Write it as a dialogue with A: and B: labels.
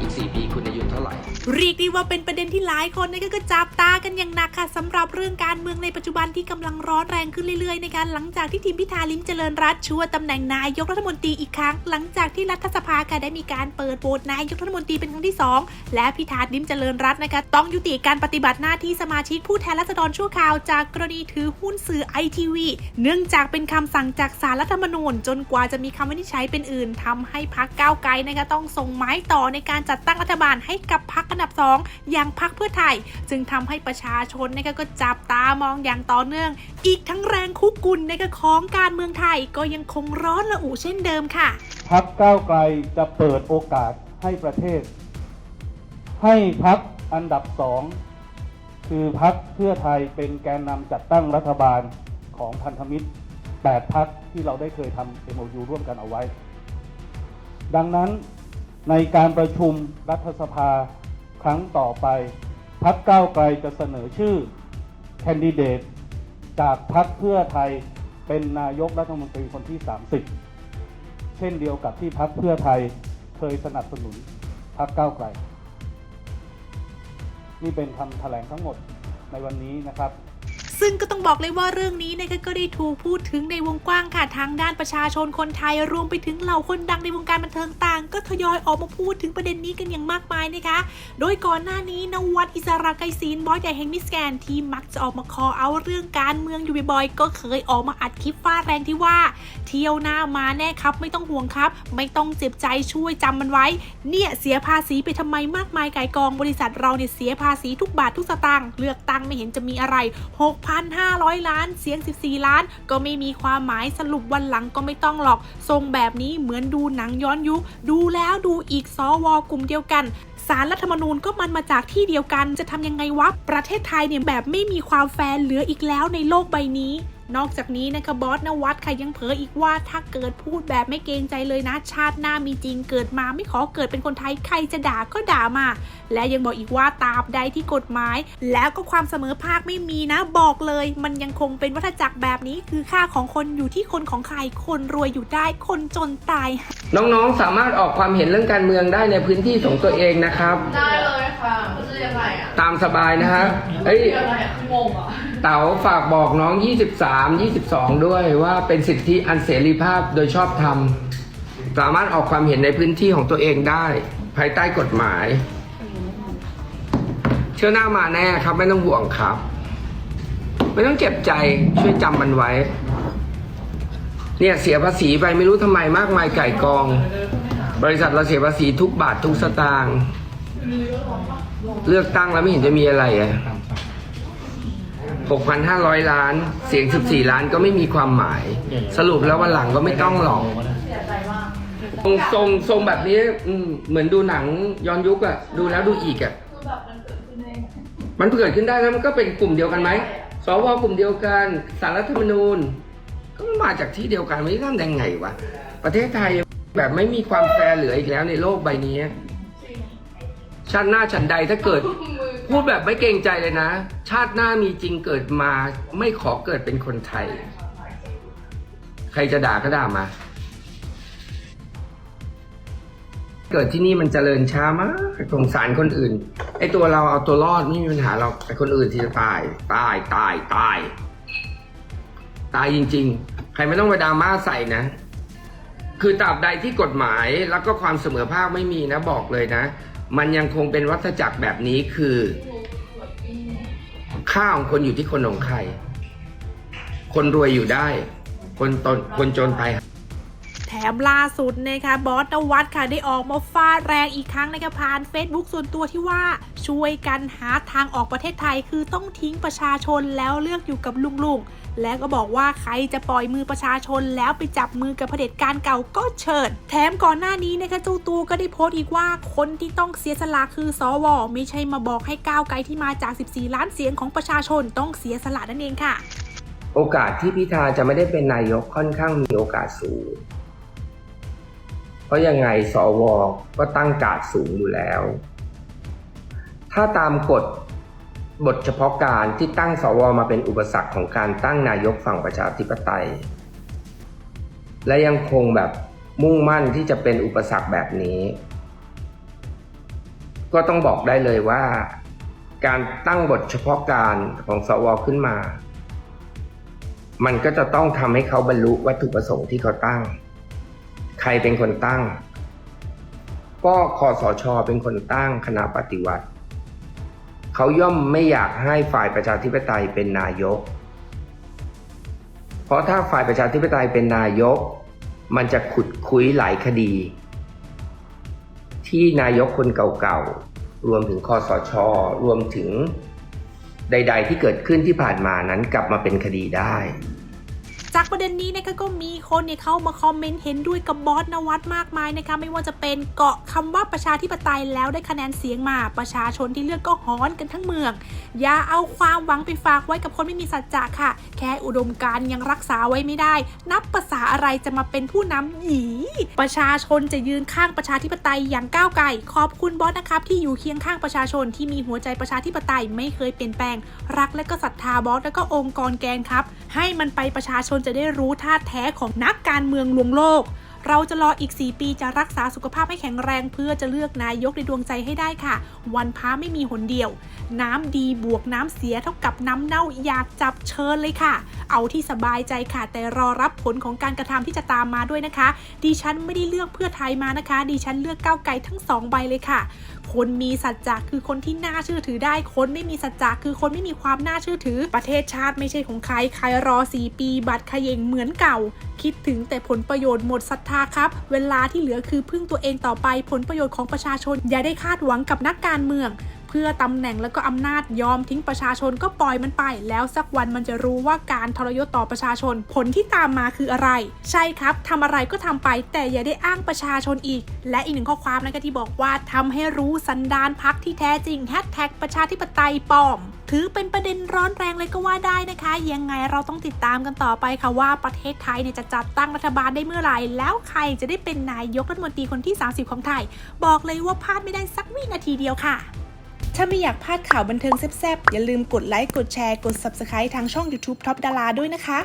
A: อีก 4 ปีคุณอายุเท่าไหร่
B: เรียกได้ว่าเป็นประเด็นที่หลายคนนะคะก็จับตากันอย่างหนักค่ะสำหรับเรื่องการเมืองในปัจจุบันที่กำลังร้อนแรงขึ้นเรื่อยๆ ในการหลังจากที่ทีมพิธาลิมเจริญรัตชัวร์ตำแหน่งนายกรัฐมนตรีอีกครั้ง หลังจากที่รัฐสภาค่ะได้มีการเปิดโหวตนายกรัฐมนตรีเป็นครั้งที่สองและพิธาลิมเจริญรัตนะคะต้องยุติการปฏิบัติหน้าที่สมาชิกผู้แทนราษฎรชั่วคราว จากกรณีถือหุ้นสื่อไอทีวีเนื่องจากเป็นคำสั่งจากศาลรัฐธรรมนูญ จนกว่าจะมีคำวินิจฉัยเป็นอื่นทำให้พักก้าวไกลนะคะต้องส่งไม้ต่อในการจัดตั้งรัฐบาลให้กับพักอันดับสองอย่างพักเพื่อไทย จึงทำให้ประชาชนนะคะก็จับตามองอย่างต่อเนื่อง อีกทั้งแรงคุกกุ่นนะคะของการเมืองไทยก็ยังคงร้อนระอุเช่นเดิมค่ะ
C: พักก้าวไกลจะเปิดโอกาสให้ประเทศ ให้พักอันดับสองคือพักเพื่อไทยเป็นแกนนำจัดตั้งรัฐบาลของพันธมิตร 8พักที่เราได้เคยทำ MOU ร่วมกันเอาไว้ ดังนั้นในการประชุมรัฐสภา ครั้งต่อไปพักก้าวไกลจะเสนอชื่อแคนดิเดตจากพักเพื่อไทยเป็นนายกรัฐมนตรีคนที่ 30 เช่นเดียวกับที่พักเพื่อไทยเคยสนับสนุนพักก้าวไกล นี่เป็นคำแถลงทั้งหมดในวันนี้นะครับ
B: ซึ่งก็ต้องบอกเลยว่าเรื่องนี้นะคะก็ได้ถูกพูดถึงในวงกว้างค่ะทางด้านประชาชนคนไทยรวมไปถึงเหล่าคนดังในวงการบันเทิงต่าง ก็ทยอยออกมาพูดถึงประเด็นนี้กันอย่างมากมายนะคะ โดยก่อนหน้านี้นวัดอิสระไกรศีลบอยใหญ่แห่งมิสแกนที่มักจะออกมาคอเอาเรื่องการเมืองอยู่บ่อยๆก็เคยออกมาอัดคลิปฟาดแรงที่ว่า เที่ยวหน้ามาแน่ครับไม่ต้องห่วงครับ ไม่ต้องเจ็บใจช่วยจำมันไว้ เนี่ยเสียภาษีไปทำไมมากมายไก่กองบริษัทเราเนี่ยเสียภาษีทุกบาททุกสตางค์เลือกตั้งไม่เห็นจะมีอะไร1,500 ล้าน เสียง 14 ล้าน ก็ไม่มีความหมายสรุปวันหลังก็ไม่ต้องหรอก ทรงแบบนี้เหมือนดูหนังย้อนยุค ดูแล้วดูอีกสวกลุ่มเดียวกันสารรัฐธรรมนูญก็มันมาจากที่เดียวกัน จะทำยังไงวะ ประเทศไทยเนี่ยแบบไม่มีความแฟร์เหลืออีกแล้วในโลกใบนี้ นอกจากนี้นะคะบอสนวัดค่ะยังเผยอีกว่าถ้าเกิดพูดแบบไม่เกรงใจเลยนะ ชาติหน้ามีจริงเกิดมาไม่ขอเกิดเป็นคนไทยใครจะด่าก็ด่ามา และยังบอกอีกว่าตราบใดที่กฎหมาย แล้วก็ความเสมอภาคไม่มีนะ บอกเลย มันยังคงเป็นวัฏจักรแบบนี้ คือค่าของคนอยู่ที่คนของใครคนรวยอยู่ได้คนจนตาย
A: น้องๆสามารถออกความเห็นเรื่องการเมืองได้ในพื้นที่ของตัวเองนะครับ
D: ได้เลยค่ะมันจะยังไงอะ
A: ตามสบายนะฮะเอ้ย
D: ยังไงอะคืองงอะ
A: เต๋าฝากบอกน้อง 23 22 ด้วยว่าเป็นสิทธิอันเสรีภาพโดยชอบธรรม สามารถออกความเห็นในพื้นที่ของตัวเองได้ ภายใต้กฎหมาย เชื่อหน้ามาแน่ครับ ไม่ต้องห่วงครับ ไม่ต้องเจ็บใจช่วยจำมันไว้ เนี่ยเสียภาษีไปไม่รู้ทำไมมากมายไก่กอง บริษัทเราเสียภาษีทุกบาททุกสตางค์เลือกตั้งแล้วไม่เห็นจะมีอะไรอะ 6,500 ล้าน เสียง 14 ล้านก็ไม่มีความหมาย สรุปแล้ววันหลังก็ไม่ต้องหรอก
D: เสียใจมาก
A: ทรงทรงทรงแบบนี้อืมเหมือนดูหนังย้อนยุคอะดูแล้วดูอีกอะ
D: คือแบบมันเกิดขึ้นเอง
A: มันเกิดขึ้นได้แล้วมันก็เป็นกลุ่มเดียวกันไหมสวกลุ่มเดียวกันสารรัฐธรรมนูญ ก็มาจากที่เดียวกันไม่ทำได้ไงวะประเทศไทยแบบไม่มีความแฟร์เหลืออีกแล้วในโลกใบนี้ชาติหน้าฉันใดถ้าเกิด พูดแบบไม่เกรงใจเลยนะ ชาติหน้ามีจริงเกิดมา ไม่ขอเกิดเป็นคนไทย ใครจะด่าก็ด่ามา เกิดที่นี่มันเจริญช้ามากสงสารคนอื่น ไอตัวเราเอาตัวรอดไม่มีปัญหาเราแต่คนอื่นที่จะตาย ตายตายตาย ตายจริง ๆ ใครไม่ต้องไปดราม่าใส่นะคือตราบใดที่กฎหมายแล้วก็ความเสมอภาคไม่มีนะบอกเลยนะ มันยังคงเป็นวัฏจักรแบบนี้คือค่าของคนอยู่ที่คนของใคร คนรวยอยู่ได้ คนตนคนจนไป
B: มล่าสุดนะคะบอสนวัดค่ะได้ออกมาฟาดแรงอีกครั้งนะคะผ่าน Facebook ส่วนตัวที่ว่าช่วยกันหาทางออกประเทศไทยคือต้องทิ้งประชาชนแล้วเลือกอยู่กับลุงๆแล้วก็บอกว่าใครจะปล่อยมือประชาชนแล้วไปจับมือกับเผด็จการเก่าก็เชิญ แถมก่อนหน้านี้นะคะเจ้าตัวก็ได้โพสต์อีกว่าคนที่ต้องเสียสละคือสวไม่ใช่มาบอกให้ก้าวไกลที่มาจาก 14 ล้านเสียงของประชาชนต้องเสียสละนั่นเองค่ะ
A: โอกาสที่พิธาจะไม่ได้เป็นนายกค่อนข้างมีโอกาสสูง ราะยังไงสวก็ตั้งการดสูงอยู่แล้ว ถ้าตามกฎบทเฉพาะการที่ตั้งสวมาเป็นอุปสรรคของการตั้งนายกฝั่งประชาธิปไตย และยังคงแบบมุ่งมั่นที่จะเป็นอุปสรรคแบบนี้ ก็ต้องบอกได้เลยว่า การตั้งบทเฉพาะการของสวขึ้นมา มันก็จะต้องทำให้เขาบรรลุวัตถุประสงค์ที่เขาตั้ง ใครเป็นคนตั้ง ก็คอสชเป็นคนตั้งคณะปฏิวัติ เขาย่อมไม่อยากให้ฝ่ายประชาธิปไตยเป็นนายก เพราะถ้าฝ่ายประชาธิปไตยเป็นนายก มันจะขุดคุยหลายคดี ที่นายกคนเก่าๆ รวมถึงคอสช รวมถึงใด ๆ ที่เกิดขึ้นที่ผ่านมานั้นกลับมาเป็นคดีได้
B: จากประเด็นนี้นะคะก็มีคนเนี่ยเข้ามาคอมเมนต์เห็นด้วยกับบอสนวัตมากมายนะคะไม่ว่าจะเป็นเกาะคำว่าประชาธิปไตยแล้วได้คะแนนเสียงมาประชาชนที่เลือกก็ฮ้อนกันทั้งเมือง อย่าเอาความหวังไปฝากไว้กับคนไม่มีสัจจะค่ะ แค่อุดมการยังรักษาไว้ไม่ได้ นับภาษาอะไรจะมาเป็นผู้นำหยีประชาชนจะยืนข้างประชาธิปไตยอย่างก้าวไกลขอบคุณบอสนะครับที่อยู่เคียงข้างประชาชนที่มีหัวใจประชาธิปไตยไม่เคยเปลี่ยนแปลง รักและก็ศรัทธาบอสและก็องค์กรแกนครับ ให้มันไปประชาชนจะได้รู้ท่าแท้ของนักการเมืองลวงโลก เราจะรออีก 4 ปีจะรักษาสุขภาพให้แข็งแรง เพื่อจะเลือกนายกในดวงใจให้ได้ค่ะ วันพ้าไม่มีหนเดียว น้ำดีบวกน้ำเสียเท่ากับน้ำเน่าอยากจับเชิญเลยค่ะ เอาที่สบายใจค่ะ แต่รอรับผลของการกระทำที่จะตามมาด้วยนะคะ ดิฉันไม่ได้เลือกเพื่อไทยมานะคะ ดิฉันเลือกก้าวไกลทั้งสองใบเลยค่ะ คนมีสัจจะคือคนที่น่าเชื่อถือได้ คนไม่มีสัจจะคือคนไม่มีความน่าเชื่อถือ ประเทศชาติไม่ใช่ของใคร ใครรอ 4 ปี บัตรขย่งเหมือนเก่า คิดถึงแต่ผลประโยชน์หมดศรัทธาครับ เวลาที่เหลือคือพึ่งตัวเองต่อไปผลประโยชน์ของประชาชน อย่าได้คาดหวังกับนักการเมือง พื่อตำแหน่งและก็อำนาจยอมทิ้งประชาชนก็ปล่อยมันไป แล้วสักวันมันจะรู้ว่าการทรยศต่อประชาชนผลที่ตามมาคืออะไร ใช่ครับทำอะไรก็ทำไป แต่อย่าได้อ้างประชาชนอีก และอีกหนึ่งข้อความนะคะที่บอกว่าทำให้รู้สันดานพักที่แท้จริงแฮชแท็กประชาธิปไตยปลอม ถือเป็นประเด็นร้อนแรงเลยก็ว่าได้นะคะ ยังไงเราต้องติดตามกันต่อไปค่ะว่าประเทศไทยเนี่ยจะจัดตั้งรัฐบาลได้เมื่อไหร่แล้วใครจะได้เป็นนายกรัฐมนตรีคนที่ 30 ของไทย บอกเลยว่าพลาดไม่ได้สักวินาทีเดียวค่ะ ถ้าไม่อยากพลาดข่าวบันเทิงแซ่บๆ อย่าลืมกดไลค์ กดแชร์ กด Subscribe ทางช่อง YouTube Top ดาราด้วยนะคะ